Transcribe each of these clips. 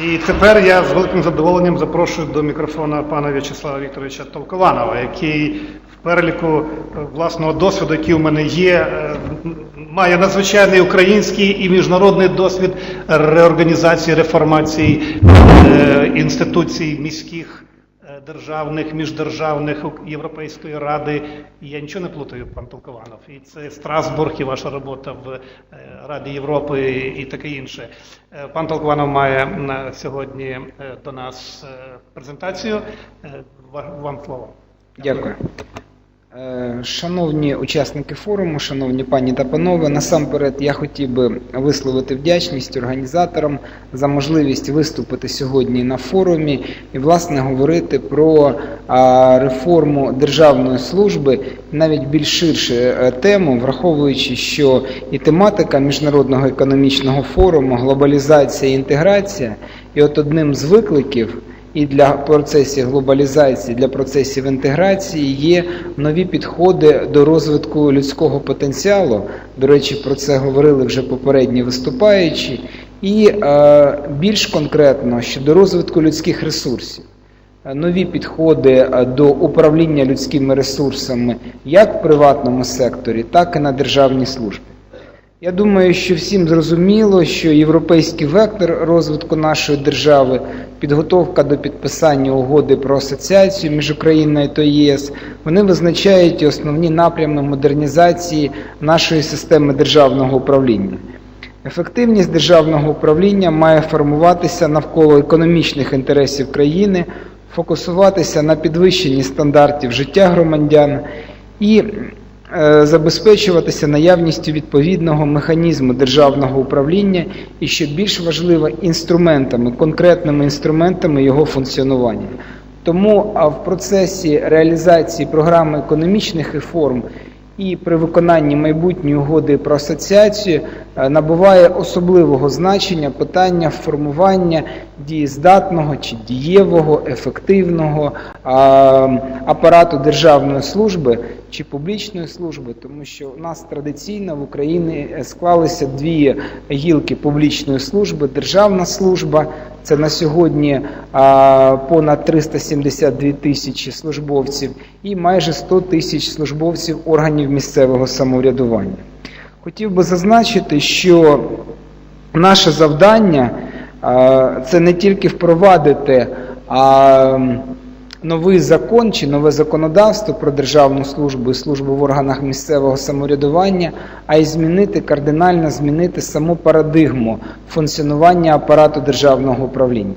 І тепер я з великим задоволенням запрошую до мікрофона пана В'ячеслава Вікторовича Толкованова, який в переліку е, власного досвіду, який у мене є, е, має надзвичайний український і міжнародний досвід реорганізації, реформації е, інституцій міських, державних, міждержавних Європейської ради. І Я нічого не плутаю, пан Толкованов. І це Страсбург, і ваша робота в е, Раді Європи і таке інше. Е, Пан Толкованов має на сьогодні е, до нас презентацію. Вам слово. Дякую. Е, Шановні учасники форуму, шановні пані та панове, насамперед я хотів би висловити вдячність організаторам за можливість виступити сьогодні на форумі і, власне, говорити про реформу державної служби, навіть більш ширше е, тему, враховуючи, що і тематика міжнародного економічного форуму, глобалізація і інтеграція, і от одним з викликів і для процесів глобалізації, для процесів інтеграції є нові підходи до розвитку людського потенціалу. До речі, про це говорили вже попередні виступаючі, і е, більш конкретно щодо розвитку людських ресурсів. Нові підходи е, до управління людськими ресурсами як в приватному секторі, так і на державній службі. Я думаю, що всім зрозуміло, що європейський вектор розвитку нашої держави, підготовка до підписання угоди про асоціацію між Україною та ЄС, вони визначають основні напрями модернізації нашої системи державного управління. Ефективність державного управління має формуватися навколо економічних інтересів країни, фокусуватися на підвищенні стандартів життя громадян і забезпечуватися наявністю відповідного механізму державного управління і, що більш важливо, інструментами, конкретними інструментами його функціонування. Тому в процесі реалізації програми економічних реформ і при виконанні майбутньої угоди про асоціацію е, набуває особливого значення питання формування дієздатного чи дієвого, ефективного апарату державної служби чи публічної служби, тому що у нас традиційно в Україні склалися дві гілки публічної служби: державна служба. Це на сьогодні а, понад 372 тисячі службовців і майже 100 тисяч службовців органів місцевого самоврядування. Хотів би зазначити, що наше завдання а, це не тільки впровадити а, новий закон чи нове законодавство про державну службу і службу в органах місцевого самоврядування, а й змінити кардинально змінити саму парадигму функціонування апарату державного управління.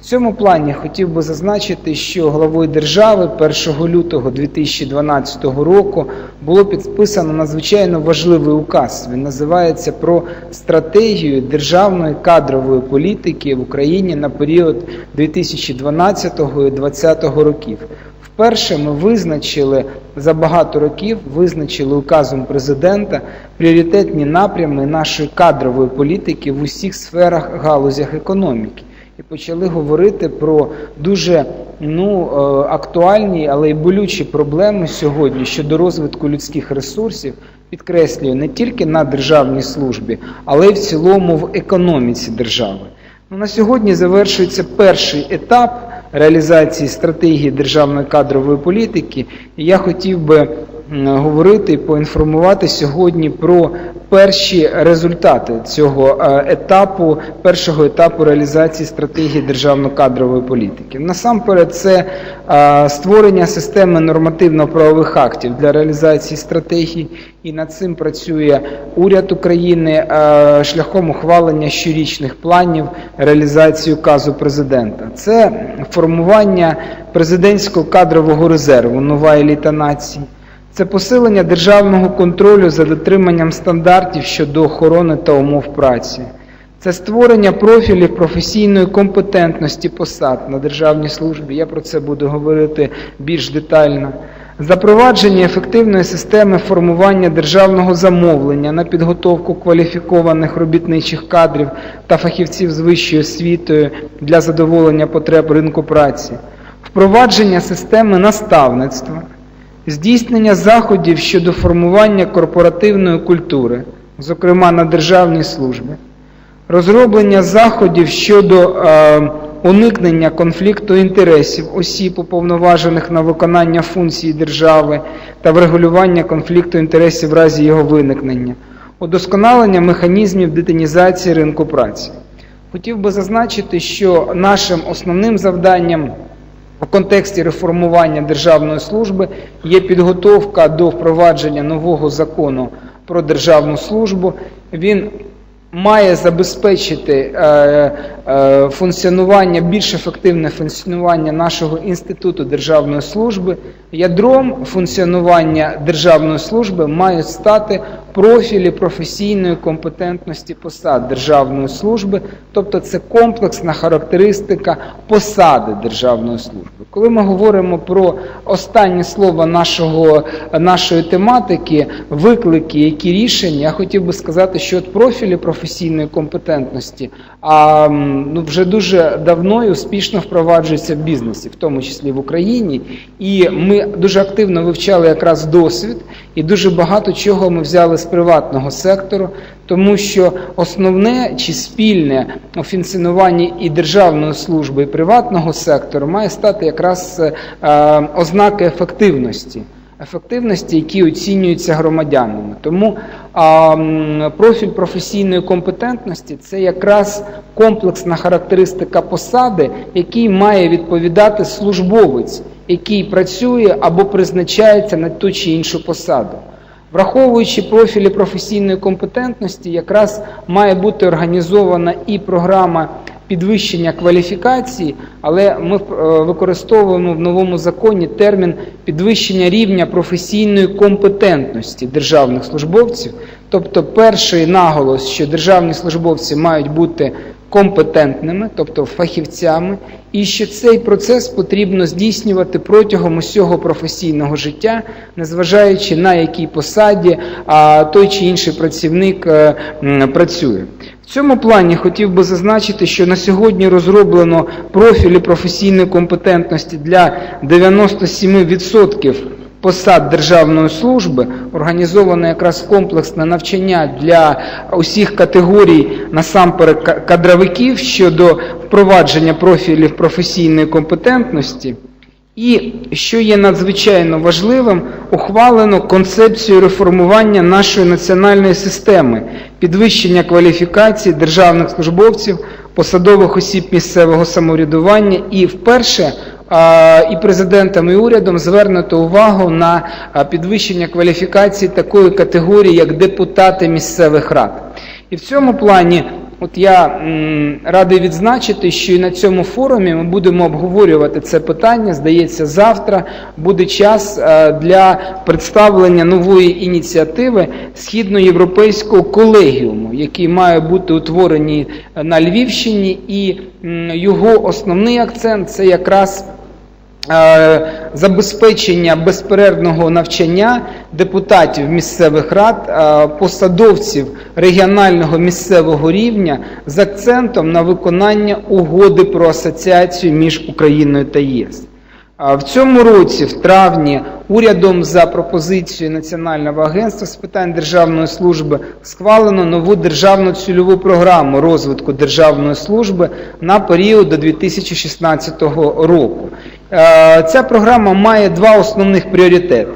Цьому плані хотів би зазначити, що главою держави 1 лютого 2012 року було підписано надзвичайно важливий указ. Він називається про стратегію державної кадрової політики в Україні на період 2012 і 2020 років. Вперше ми визначили за багато років, визначили указом президента пріоритетні напрями нашої кадрової політики в усіх сферах галузях економіки і почали говорити про дуже ну, е, актуальні, але й болючі проблеми сьогодні щодо розвитку людських ресурсів. Підкреслюю, не тільки на державній службі, але й в цілому в економіці держави. Ну, на сьогодні завершується перший етап реалізації стратегії державної кадрової політики. І я хотів би говорити і поінформувати сьогодні про перші результати цього е, етапу, першого етапу реалізації стратегії державно-кадрової політики. Насамперед, це е, створення системи нормативно-правових актів для реалізації стратегії, і над цим працює уряд України е, шляхом ухвалення щорічних планів реалізації указу президента. Це формування президентського кадрового резерву, нова еліта нації. Це посилення державного контролю за дотриманням стандартів щодо охорони та умов праці. Це створення профілів професійної компетентності посад на державній службі. Я про це буду говорити більш детально. Запровадження ефективної системи формування державного замовлення на підготовку кваліфікованих робітничих кадрів та фахівців з вищою освітою для задоволення потреб ринку праці, впровадження системи наставництва, здійснення заходів щодо формування корпоративної культури, зокрема на державній службі, розроблення заходів щодо е, уникнення конфлікту інтересів осіб, уповноважених на виконання функцій держави та врегулювання конфлікту інтересів в разі його виникнення, удосконалення механізмів детинізації ринку праці. Хотів би зазначити, що нашим основним завданням у контексті реформування державної служби є підготовка до впровадження нового закону про державну службу. Він має забезпечити е, е, функціонування, більш ефективне функціонування нашого інституту державної служби. Ядром функціонування державної служби мають стати профілі професійної компетентності посад державної служби, тобто це комплексна характеристика посади державної служби. Коли ми говоримо про останнє слово нашого, нашої тематики, виклики, які рішення, я хотів би сказати, що от профілі професійної компетентності а, ну, вже дуже давно і успішно впроваджуються в бізнесі, в тому числі в Україні. І ми дуже активно вивчали якраз досвід, і дуже багато чого ми взяли з приватного сектору, тому що основне чи спільне у функціонуванні і державної служби, і приватного сектору має стати якраз е, ознаки ефективності. Ефективності, які оцінюються громадянами. Тому профіль професійної компетентності це якраз комплексна характеристика посади, який має відповідати службовець, який працює або призначається на ту чи іншу посаду. Враховуючи профілі професійної компетентності, якраз має бути організована і програма підвищення кваліфікації, але ми е, використовуємо в новому законі термін підвищення рівня професійної компетентності державних службовців. Тобто, перший наголос, що державні службовці мають бути компетентними, тобто фахівцями, і що цей процес потрібно здійснювати протягом усього професійного життя, незважаючи на якій посаді а, той чи інший працівник е, працює. В цьому плані хотів би зазначити, що на сьогодні розроблено профілі професійної компетентності для 97% посад державної служби, організовано якраз комплексне навчання для усіх категорій, насамперед ка- кадровиків щодо впровадження профілів професійної компетентності. І, що є надзвичайно важливим, ухвалено концепцію реформування нашої національної системи, підвищення кваліфікації державних службовців, посадових осіб місцевого самоврядування і вперше і президентом, і урядом звернуто увагу на підвищення кваліфікації такої категорії, як депутати місцевих рад. І в цьому плані От я радий відзначити, що і на цьому форумі ми будемо обговорювати це питання. Здається, завтра буде час е, для представлення нової ініціативи східноєвропейського колегіуму, який має бути утворений на Львівщині, і його основний акцент це якраз е, забезпечення безперервного навчання депутатів місцевих рад, е, посадовців регіонального місцевого рівня з акцентом на виконання угоди про асоціацію між Україною та ЄС. В цьому році, в травні, урядом за пропозицією Національного агентства з питань державної служби схвалено нову державну цільову програму розвитку державної служби на період до 2016 року. Е, Ця програма має два основних пріоритети.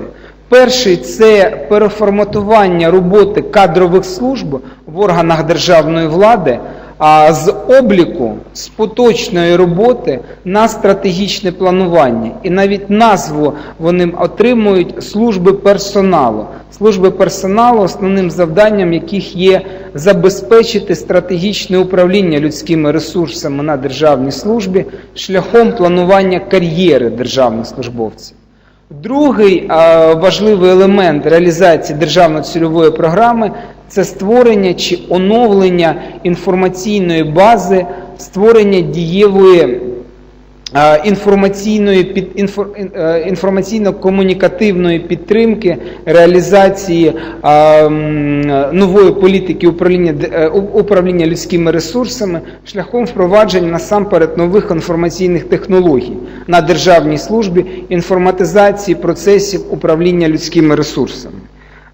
Перший це переформатування роботи кадрових служб в органах державної влади, а з обліку з поточної роботи на стратегічне планування. І навіть назву вони отримують служби персоналу. Служби персоналу, основним завданням яких є забезпечити стратегічне управління людськими ресурсами на державній службі шляхом планування кар'єри державних службовців. Другий важливий елемент реалізації державної цільової програми це створення чи оновлення інформаційної бази, створення дієвої інформаційної під інфор, ін- е, інформаційно-комунікативної підтримки реалізації нової політики управління е, управління людськими ресурсами шляхом впровадження насамперед нових інформаційних технологій на державній службі, інформатизації процесів управління людськими ресурсами.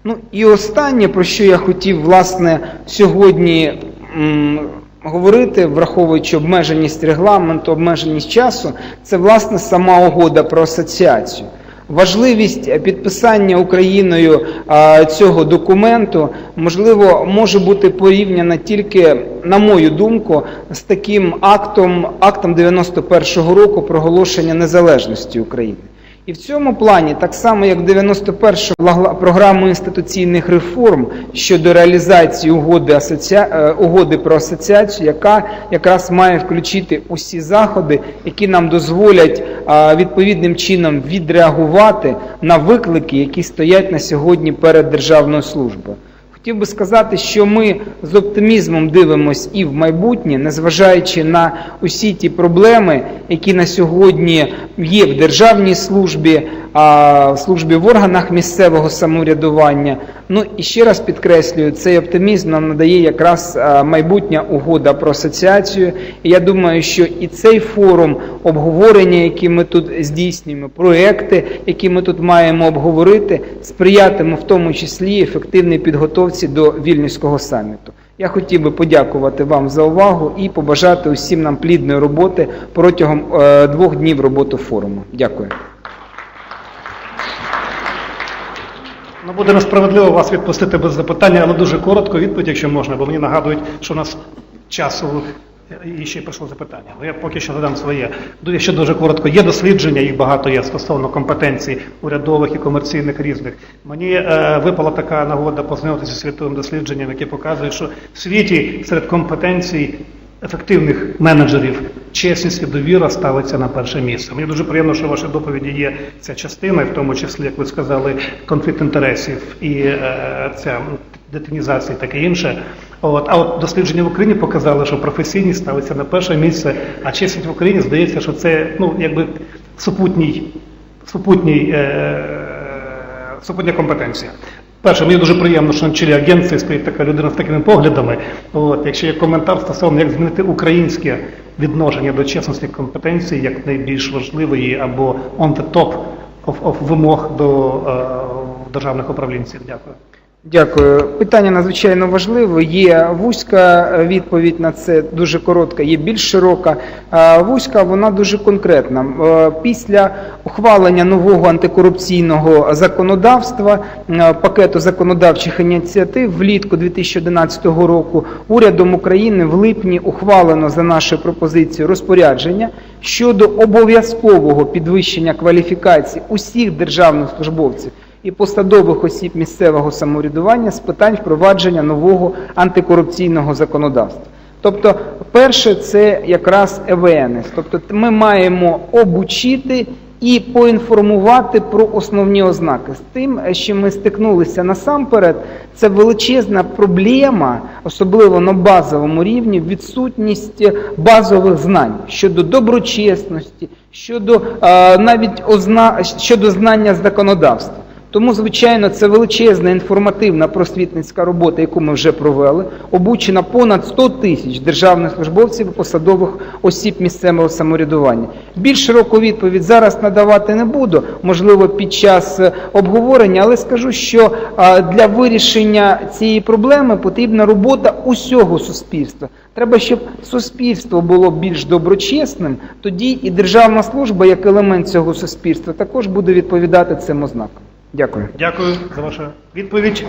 Ну і останнє, про що я хотів власне сьогодні м, говорити, враховуючи обмеженість регламенту, обмеженість часу, це власне сама угода про асоціацію. Важливість підписання Україною а, цього документу можливо може бути порівняна тільки, на мою думку, з таким актом, актом 91-го року проголошення незалежності України. І в цьому плані, так само як 91-ша програма інституційних реформ щодо реалізації угоди, асоціа... е, угоди про асоціацію, яка якраз має включити усі заходи, які нам дозволять відповідним чином відреагувати на виклики, які стоять на сьогодні перед державною службою. Хотів би сказати, що ми з оптимізмом дивимося і в майбутнє, незважаючи на усі ті проблеми, які на сьогодні є в державній службі, а, службі в органах місцевого самоврядування. Ну і ще раз підкреслюю, цей оптимізм нам надає якраз майбутня угода про асоціацію. І я думаю, що і цей форум обговорення, які ми тут здійснюємо, проекти, які ми тут маємо обговорити, сприятиме в тому числі ефективній підготовці до вільнюського саміту. Я хотів би подякувати вам за увагу і побажати усім нам плідної роботи протягом е, двох днів роботи форуму. Дякую. Ну, буде несправедливо вас відпустити без запитання, але дуже коротко відповідь, якщо можна, бо мені нагадують, що у нас часу і ще прийшло запитання. Але я поки що задам своє. Ще дуже коротко. Є дослідження, їх багато є стосовно компетенцій урядових і комерційних різних. Мені е, випала така нагода познайомитися з світовим дослідженням, яке показує, що в світі серед компетенцій ефективних менеджерів чесність і довіра ставиться на перше місце. Мені дуже приємно, що в вашій доповіді є ця частина, в тому числі, як ви сказали, конфлікт інтересів і е, ця детинізація таке інше. От, а от дослідження в Україні показали, що професійність ставиться на перше місце, а чесність в Україні здається, що це ну, якби супутній, супутній, е, супутня компетенція. Перше, мені дуже приємно, що на чолі агенції стоїть така людина з такими поглядами. От, якщо є коментар стосовно, як змінити українське відношення до чесності компетенції як найбільш важливої або on the top of, of вимог до е, державних управлінців. Дякую. Дякую. Питання надзвичайно важливе. Є вузька е, відповідь на це, дуже коротка, є більш широка. Е, Вузька, вона дуже конкретна. Е, Після ухвалення нового антикорупційного законодавства, пакету законодавчих ініціатив влітку 2011 року урядом України в липні ухвалено за нашою пропозицією розпорядження щодо обов'язкового підвищення кваліфікації усіх державних службовців і посадових осіб місцевого самоврядування з питань впровадження нового антикорупційного законодавства. Тобто, перше, це якраз ЕВНС. Тобто, ми маємо обучити і поінформувати про основні ознаки. З тим, з чим ми стикнулися насамперед, це величезна проблема, особливо на базовому рівні, відсутність базових знань щодо доброчесності, щодо е, навіть озна... щодо знання законодавства. Тому, звичайно, це величезна інформативна просвітницька робота, яку ми вже провели. Обучено понад 100 тисяч державних службовців і посадових осіб місцевого самоврядування. Більш широку відповідь зараз надавати не буду, можливо, під час е, обговорення, але скажу, що е, для вирішення цієї проблеми потрібна робота усього суспільства. Треба, щоб суспільство було більш доброчесним, тоді і державна служба, як елемент цього суспільства, також буде відповідати цим ознакам. Дякую. Дякую за вашу відповідь.